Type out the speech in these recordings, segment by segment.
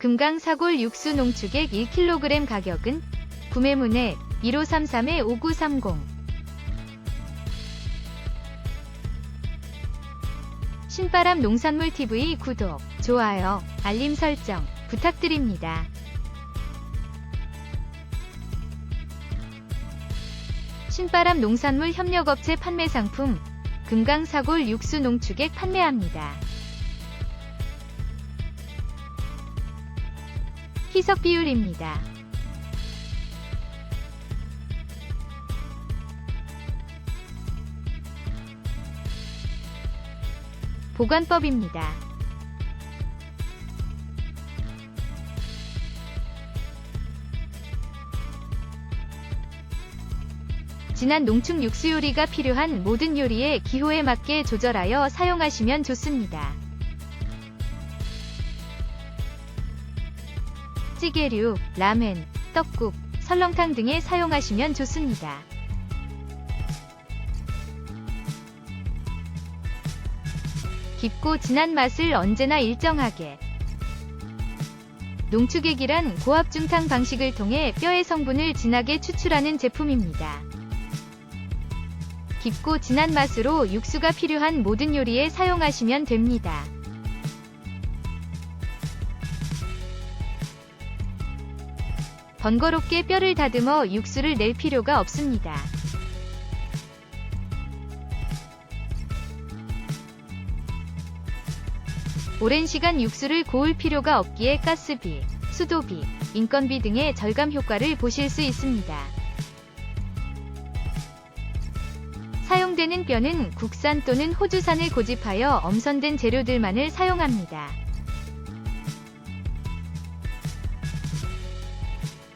금강 사골 육수 농축액 1kg 가격은 구매문의 1533-5930 신바람 농산물 TV 구독, 좋아요, 알림 설정 부탁드립니다. 신바람 농산물 협력업체 판매 상품 금강 사골 육수 농축액 판매합니다. 희석 비율입니다. 보관법입니다. 진한 농축 육수 요리가 필요한 모든 요리에 기호에 맞게 조절하여 사용하시면 좋습니다. 찌개류, 라멘, 떡국, 설렁탕 등에 사용하시면 좋습니다. 깊고 진한 맛을 언제나 일정하게 농축액이란 고압 중탕 방식을 통해 뼈의 성분을 진하게 추출하는 제품입니다. 깊고 진한 맛으로 육수가 필요한 모든 요리에 사용하시면 됩니다. 번거롭게 뼈를 다듬어 육수를 낼 필요가 없습니다. 오랜 시간 육수를 고을 필요가 없기에 가스비, 수도비, 인건비 등의 절감 효과를 보실 수 있습니다. 사용되는 뼈는 국산 또는 호주산을 고집하여 엄선된 재료들만을 사용합니다.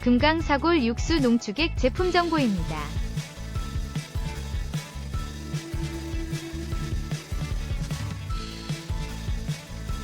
금강사골 육수 농축액 제품 정보입니다.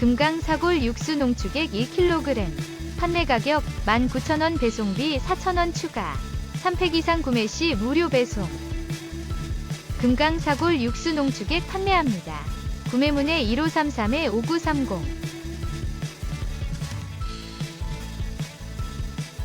금강사골 육수 농축액 1kg 판매 가격 19,000원 배송비 4,000원 추가 3팩 이상 구매 시 무료 배송 금강사골 육수 농축액 판매합니다. 구매문의 1533-5930